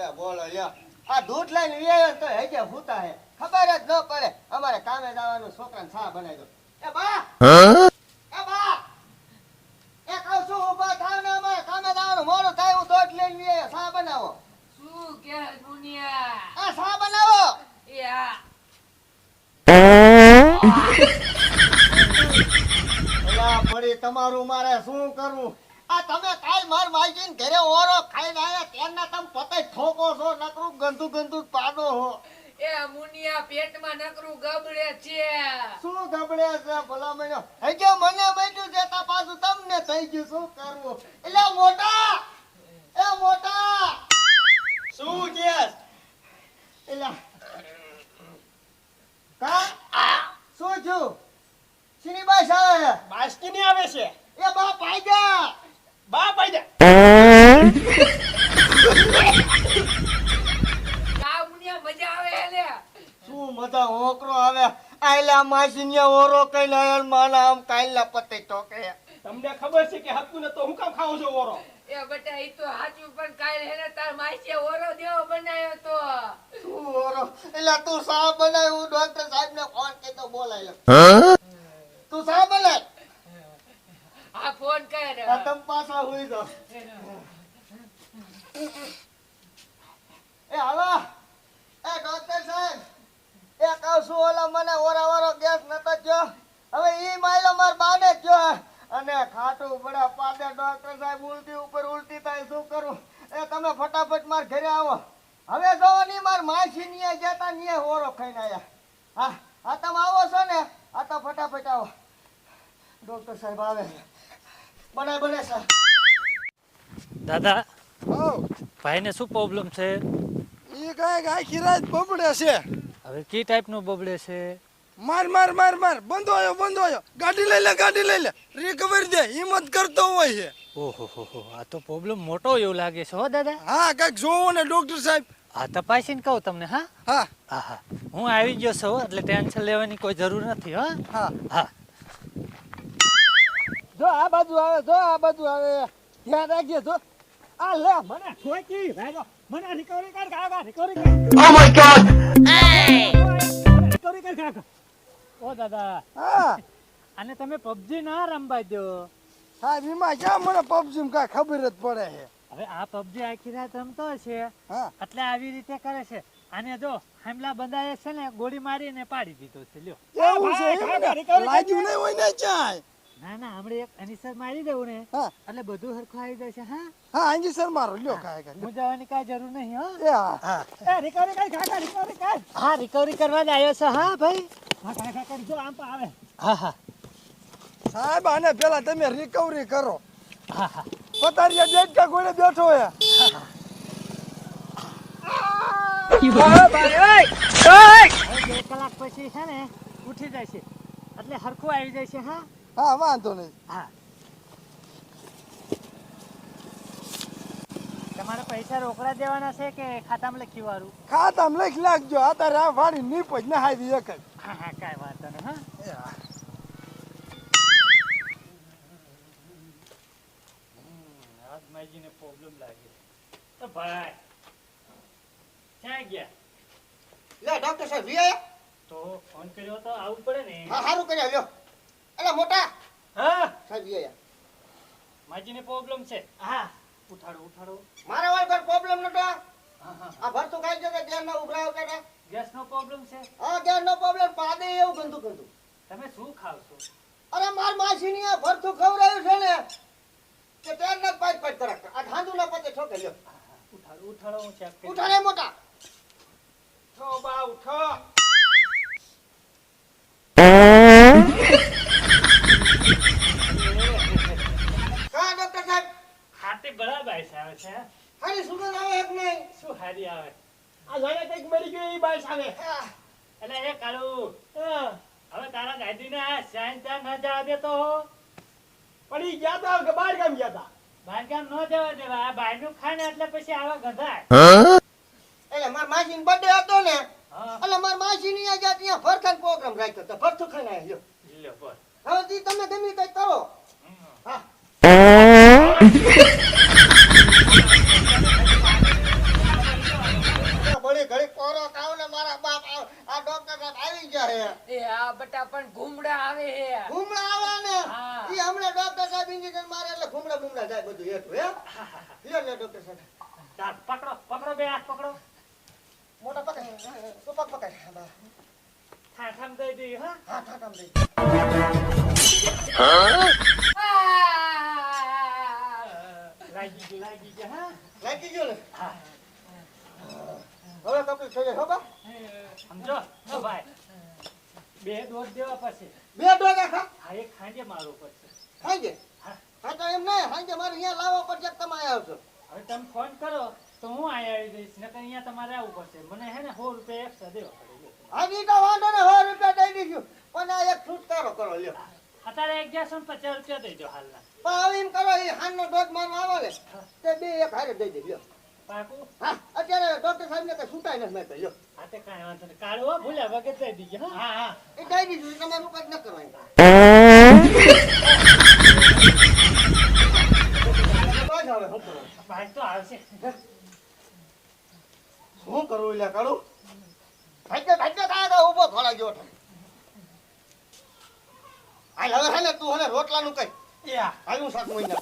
લે બોલો લ્યો. આ દૂધ લઈને તો હેજે ભૂતા હે. ખબર જ ન પડે. અમારે કામે જવાનું છોકરાને સા બનાવી દો. એ બા! એ બા! એ કહું છું ઊભા થાવ ને અમારે કામે જવાનું. મોડું થાય હું દૂધ લઈને વીઆયો સા બનાવો? શું કે મુનિયા આ સા બનાવો? એ પડી તમારું મારે શું કરવું? આ તમે કાલ માર માજીને ઘરે ઓરો ખાઈને આયા ત્યારના તમે પતે ઠોકો છો નકરું ગંદુ ગંદુ પાડો હો. એ મુનિયા પેટમાં નકરું ગબડે છે. શું ગબડે છે ભલા મને હજે મને બેઠું દેતા પાછું તમને થઈ ગયું શું કરવું? એટલે મોટા! એ મોટા! શું છે એટલે કા? શું છું શીની બાસ આવે છે ની આવે છે? એ બા પાઈ જા બા પાઈ કા મુનિયા મજા આવે એટલે શું મજા હોકરો આવે. આયલા માસીને ઓરો કઈ લાયલ માના આમ પતે ટોકે. તમને ખબર છે કે હકુ ને તો હું કામ ખાવ છો ઓરો? એ બેટા એ તો સાચું પણ કાલ હેને તાર માસીએ ઓરો દેવો બનાવ્યો તો. શું ઓરો? એટલે તું સા બનાવ્યું ડોક્ટર સાહેબ ને ફોન કે તો બોલાય લે તું સા બનાય? તમ પાછા હોઈ જાઓ એ હાલો એ ડોક્ટર સાહેબ એ કહું છું ઓલા મને ઓરા વાળો ગેસ નતો જો હવે ઈ માયલો માર બાને જ અને ખાટું બડા પાદે ડોક્ટર સાહેબ ઉલટી ઉપર ઉલટી થાય શું કરું એ તમે ફટાફટ માર ઘરે આવો હવે જો ની માર માસી નીએ જતા નીએ ઓરો ખાઈને આયા હા હા તમે આવો છો ને આ તો ફટાફટ આવો ડોક્ટર સાહેબ આવે બનાય બને સર. દાદા હો ભાઈને શું પ્રોબ્લેમ છે? એ કાંઈક આખી રાત બબડે છે. હવે કી ટાઈપનું બબડે છે? માર માર માર માર. બંધો આયો બંધો આયો. ગાડી લઈ લે ગાડી લઈ લે. રિકવર દે. હિંમત કરતો હોય છે. ઓહો હો હો. આ તો પ્રોબ્લેમ મોટો એવું લાગે છે હો દાદા. હા કાંઈક જોવો ને ડોક્ટર સાહેબ. આ તપાસીને કહું તમને હા? હા. હા હા. હું આવી ગયો છું હો, એટલે ટેન્શન લેવાની કોઈ જરૂર નથી હો. હા. હા. જો આ બાજુ આવે જો આ બાજુ આવે ધ્યાન રાખજે જો આ લે મને ઠોકી ભાઈનો મને રિકવરી કર કાકા રિકવરી કર ઓ માય ગોડ રિકવરી કર કાકા ઓ દાદા હા અને તમે પબજી ના રમવા દો હા એમાં ક્યાં મને પબજી માં કાંઈ ખબર જ પડે છે હવે આ પબજી આખી રાત રમતો છે હા એટલે આવી રીતે કરે છે અને જો હામલા બંધાએ છે ને ગોળી મારીને પાડી દીધો છે લ્યો એવું છે લાગ્યું નહીં હોય ને ચાય ના ના હમણે એક અનિસર મારી દઉં ને હા. એટલે બધું હરખું આવી જશે હા? હા અનિસર સર મારો લ્યો કાય કાય હું જવાની કાંઈ જરૂર નહીં હો. એ હા. હા એ રિકવરી કાય કાકા રિકવરી કાય હા રિકવરી કરવા જ આવ્યો છે હા ભાઈ. હા કાકા કરજો આમ તો આવે. હા હા. સાહેબ આને પેલા તમે રિકવરી કરો. હા હા. પતારિયા ડેડકા ગોળે બેઠો હે? હવે બે કલાક પછી છે ને ઉઠી જાય છે એટલે હરખું આવી જાય છે હા? હા વાંધો નહીં. હા. તમારે પૈસા રોકડા દેવાના છે કે ખાતામાં લખી વાળું? ખાતામાં લખી લાગજો અત્યારે આ વાડી નીપજ ને હાવી એક જ. હા હા કાંઈ વાંધો નહીં હા. આજ પ્રોબ્લેમ લાગે. તો ભાઈ ક્યાં ગયા? લે ડોક્ટર સાહેબ તો ફોન કર્યો તો આવવું પડે ને. હા સારું કર્યા લ્યો. એટલે મોટા. હા? સાજી વીઆયા માજીને પ્રોબ્લેમ છે. હા ઉઠાડો ઉઠાડો. મારે વાળ પર પ્રોબ્લેમ નતો. હા હા. આ ભરતું ખાઈ જતા ધ્યાન ના ઉભરા આવતા ગેસ ગેસનો પ્રોબ્લેમ છે? આ ગેસ નો પ્રોબ્લેમ પાદે એવું ગંદુ ગંદુ. તમે શું ખાવ છો અરે માર માસી ની આ ભરતું ખવડાવ્યું છે ને કે તેર ના પાંચ પાંચ તરક આ ધાંધુ ના પતે ઠોકે લ્યો. હા, હા, ઉઠાડો ઉઠાડો હું ચેક ઉઠાડે મોટા. ઉઠો બા ઉઠો કા ડોક્ટર સાહેબ ખાટી બરાબર આવે છે હારી સુગંધ આવે એક નહીં? શું હારી આવે? આ જાણે કંઈક મરી ગયો એ બાઈસ આવે એટલે એ કાળુ હવે તારા દાદી ને સાયન્સ ત્યાં ન જવા દેતો હો. પણ ઈ ગયા તા કે બહાર ગામ ગયા તા? બહાર ગામ ન જવા દેવા આ બહારનું નું ખાને એટલે પછી આવા ગંધાય. એટલે માર માસી નો બર્થડે હતો ને એટલે માર માસી ની અહીંયા ત્યાં ફરખાન પ્રોગ્રામ રાખ્યો તો ભરતું ખાને આવ્યો લ્યો હવે તમે ગમે કઈ કરો. હા. કાકા આવી ગયા હે. એ હા બટા પણ ઘૂમડા આવે હે. ઘૂમડા આવે ને? ઈ હમણે ડોક્ટર સાહેબ ઇન્જેક્શન મારે એટલે ઘૂમડા ઘૂમડા જાય બધું હેઠું હે લ્યો લે ડોક્ટર સાહેબ. તાર પકડો પકડો બે હાથ પકડો. મોટા પકડ તો પક પકડ. હા ઠામ દઈ હા. હા લાગી ગયો લાગી ગયો હા. લાગી ગયો હવે કમ્પ્લીટ થઈ હો બા. સમજો? હો ભાઈ. બે ડોઝ દેવા પડશે. બે ડોગા ખા હા? એક ખાંજે મારવું પડશે. ખાઈ હા. હા તો એમ નહીં મારે અહીંયા લાવવા પડશે તમે આવશો? હવે તમે ફોન કરો તો હું અહીંયા આવી જઈશ નકર અહીંયા તમારે આવવું પડશે. મને હે ને સો રૂપિયા એક્સ્ટ્રા દેવા પડે. તો વાંધો ને સો રૂપિયા દઈ દઈશું. પણ આ એક છુટકારો કરો લ્યો. અત્યારે અગિયારસો ને પચાસ રૂપિયા દઈ દો હાલના. પણ હવે એમ કરો એ હાનનો ડોઝ મારો આવે. ને તે બે એક હારે દઈ દેજો પાકું? હા. અત્યારે ડોક્ટર સાહેબ ને છૂટાય નથી મેં કહ્યું હા તે કાંઈ વાંધો નહીં. કાઢવા ભૂલ્યા વગર દઈ દીજો હા. હા એ દઈ દીધું તમારું કઈ ન કરવાનું હવે શું કરવું એટલે કરું ભાગ્ય ભાગ્ય તો ઊભો થોડા થાય. હાલ હવે હે ને તું હે રોટલાનું કઈ. હાલ હું સાત મહિના